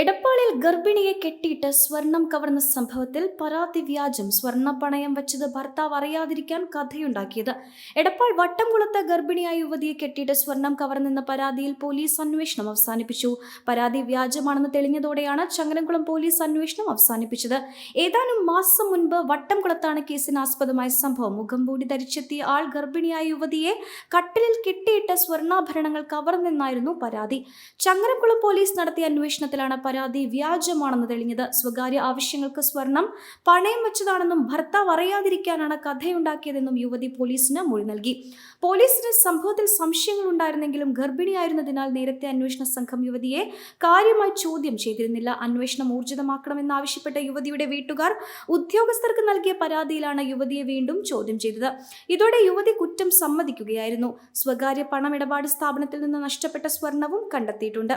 എടപ്പാളിൽ ഗർഭിണിയെ കെട്ടിയിട്ട് സ്വർണം കവർന്ന സംഭവത്തിൽ പരാതി വ്യാജം സ്വർണ പണയം വെച്ചത് ഭർത്താവ് അറിയാതിരിക്കാൻ കഥയുണ്ടാക്കിയത്. എടപ്പാൾ വട്ടംകുളത്ത് ഗർഭിണിയായ യുവതിയെ കെട്ടിയിട്ട് സ്വർണം കവർന്നെന്ന പരാതിയിൽ പോലീസ് അന്വേഷണം അവസാനിപ്പിച്ചു. പരാതി വ്യാജമാണെന്ന് തെളിഞ്ഞതോടെയാണ് ചങ്ങരംകുളം പോലീസ് അന്വേഷണം അവസാനിപ്പിച്ചത്. ഏതാനും മാസം മുൻപ് വട്ടംകുളത്താണ് കേസിന് ആസ്പദമായ സംഭവം മുഖംമൂടി ധരിച്ചെത്തിയ ആൾ ഗർഭിണിയായ യുവതിയെ കട്ടിലിൽ കെട്ടിയിട്ട് സ്വർണാഭരണങ്ങൾ കവർന്നെന്നായിരുന്നു പരാതി. ചങ്ങരംകുളം പോലീസ് നടത്തിയ അന്വേഷണത്തിലാണ് പരാതി വ്യാജമാണെന്ന് തെളിഞ്ഞത്. സ്വകാര്യ ആവശ്യങ്ങൾക്ക് സ്വർണം പണയം വെച്ചതാണെന്നും ഭർത്താവ് അറിയാതിരിക്കാനാണ് കഥയുണ്ടാക്കിയതെന്നും യുവതി പോലീസിന് മൊഴി നൽകി. പോലീസിന് സംഭവത്തിൽ സംശയങ്ങൾ ഉണ്ടായിരുന്നെങ്കിലും ഗർഭിണിയായിരുന്നതിനാൽ നേരത്തെ അന്വേഷണ സംഘം യുവതിയെ കാര്യമായി ചോദ്യം ചെയ്തിരുന്നില്ല. അന്വേഷണം ഊർജിതമാക്കണമെന്നാവശ്യപ്പെട്ട യുവതിയുടെ വീട്ടുകാർ ഉദ്യോഗസ്ഥർക്ക് നൽകിയ പരാതിയിലാണ് യുവതിയെ വീണ്ടും ചോദ്യം ചെയ്തത്. ഇതോടെ യുവതി കുറ്റം സമ്മതിക്കുകയായിരുന്നു. സ്വകാര്യ പണമിടപാട് സ്ഥാപനത്തിൽ നിന്ന് നഷ്ടപ്പെട്ട സ്വർണവും കണ്ടെത്തിയിട്ടുണ്ട്.